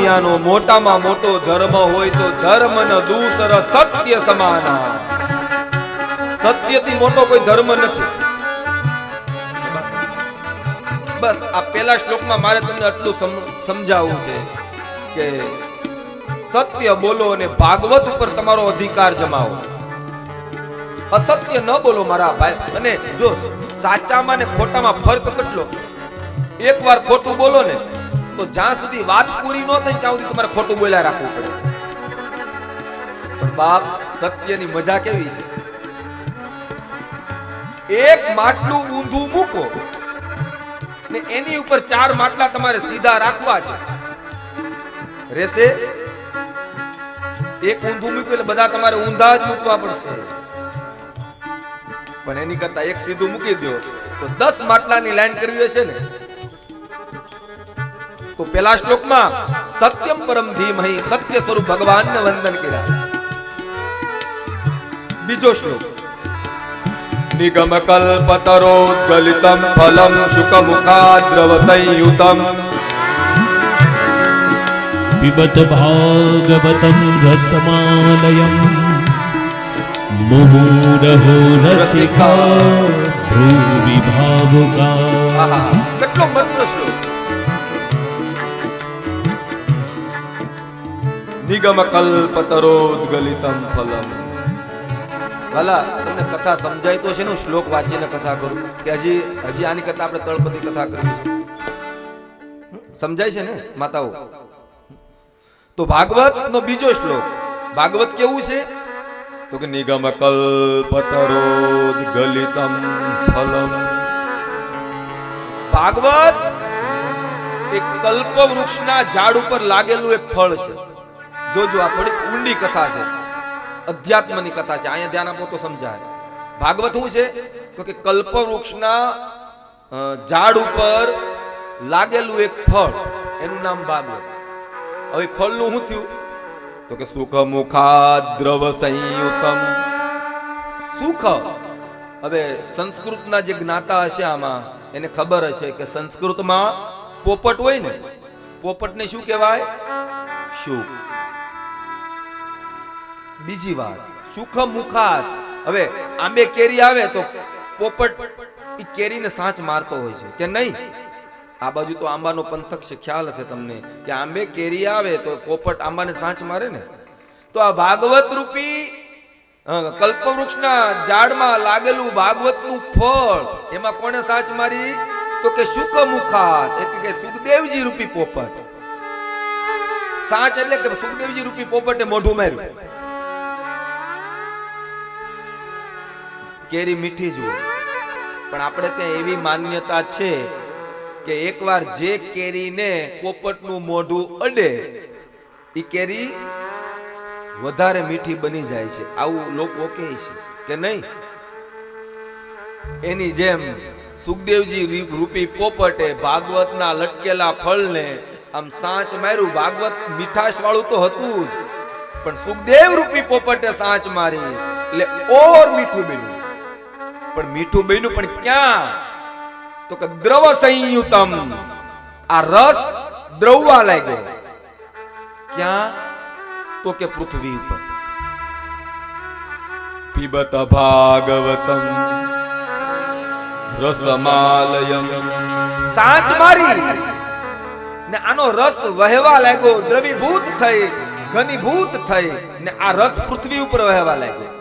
દુનિયાનો મોટામાં મોટો ધર્મ હોય તો ધર્મ ન દૂસર સત્ય સમાના. સત્યથી મોટો કોઈ ધર્મ નથી. બસ આ પેલા શ્લોકમાં મારે તમને આટલું સમજાવવું છે કે સત્ય બોલો અને ભાગવત ઉપર તમારો અધિકાર જમાવો. અસત્ય ન બોલો મારા ભાઈ. અને જો સાચામાં ને ખોટામાં ફરક કેટલો? એકવાર ખોટું બોલો ને તો જ્યાં સુધી વાત પૂરી ન થઈ, ત્યાં સુધી તમારે ખોટું બોલ્યા રાખવું પડે. પણ બાપ, સત્યની મજા કેવી છે? એક માટલું ઊંધું મૂકો ને એની ઉપર ચાર માટલા તમારે સીધા રાખવા છે. રહેશે? એક ઊંધું મૂક્યું એટલે બધા તમારે ઊંધા જ મૂકવા પડશે. પણ એની કરતા એક સીધું મૂકી દો તો દસ માટલાની લાઈન કરવી છે ને. તો પેલા શ્લોકમાં સત્યમ પરમ ધીમહી સત્ય સ્વરૂપ ભગવાનને વંદન કર્યા બીજો શ્લોક નિગમ કલ્પતરોદ્ગલિતમ ફલમ શુકમુખાદ્રવ સંયુતમ पिबत भागवतं रसमालयं मुहुरहो रसिका भ्रूवि भावुका આહા કેટલો મસ્ત શ્લોક નિગમ કલ્પતરોદ્ગલિતમ ફલમ ભલા તમને કથા સમજાય તો છે ને શ્લોક વાંચીને કથા કરું કે હજી હજી આની કથા આપણે તળપદી કથા કરવી સમજાય છે ને માતાઓ તો ભાગવત નો બીજો શ્લોક ભાગવત કેવું છે તો કે નિગમ કલ્પતરોદ્ગલિતમ ફલમ ભાગવત એક કલ્પ વૃક્ષના ઝાડ ઉપર લાગેલું એક ફળ છે જોજો આ થોડીક ઊંડી કથા છે, અધ્યાત્મની કથા છે, અહીંયા ધ્યાન આપો તો સમજાય. ભાગવત શું છે? તો કે કલ્પ વૃક્ષના ઝાડ ઉપર લાગેલું એક ફળ, એનું નામ ભાગવત. હવે ફળનું શું થયું? તો કે સુખ મુખાદ્રવ સંયુતમ. સુખ. હવે સંસ્કૃતના જે જ્ઞાતા હશે આમાં, એને ખબર હશે કે સંસ્કૃતમાં પોપટ હોય ને, પોપટને શું કહેવાય? સુખ. બીજી વાત સુખ મુખાત. હવે આંબે કેરી આવે તો પોપટ એ કેરીને સાંચ મારતો હોય છે, કે નહીં? આ બાજુ તો આંબાનો પંથક છે, ખ્યાલ હશે તમને કે આંબે કેરી આવે તો પોપટ આંબાને સાચ મારે ને? તો આ ભાગવત રૂપી કલ્પવૃક્ષના ઝાડમાં લાગેલું ભાગવતનું ફળ, એમાં કોણે સાચ મારી? તો કે સુખ મુખાત, એટલે કે સુખદેવજી રૂપી પોપટ. સાચ એટલે કે સુખદેવજી રૂપી પોપટે મોઢું માર્યું. કેરી મીઠી જુઓ પણ આપણે ત્યાં એવી માન્યતા છે કે એકવાર જે કેરીને પોપટનું મોઢું અડે એ કેરી વધારે મીઠી બની જાય છે. આવું લોકો કહે છે કે નહીં? એની જેમ સુખદેવજી રૂપી પોપટે ભાગવતના લટકેલા ફળને આમ સાંચ માર્યું. ભાગવત મીઠાશ વાળું તો હતું જ, પણ સુખદેવ રૂપી પોપટે સાંચ મારી, એટલે ઓર મીઠું બન્યું. પણ મીઠું બન્યું પણ ક્યાં? તો કે દ્રવ સંયુતમ. આ રસ દ્રવવા લાગ્યો. ક્યાં? તો કે પૃથ્વી ઉપર. પીબત ભાગવતમ. રસમાલયમ. સાંચ મારી ને આનો રસ વહેવા લાગ્યો દ્રવીભૂત થઈ ઘનીભૂત થઈ ને આ રસ પૃથ્વી ઉપર વહેવા લાગ્યો.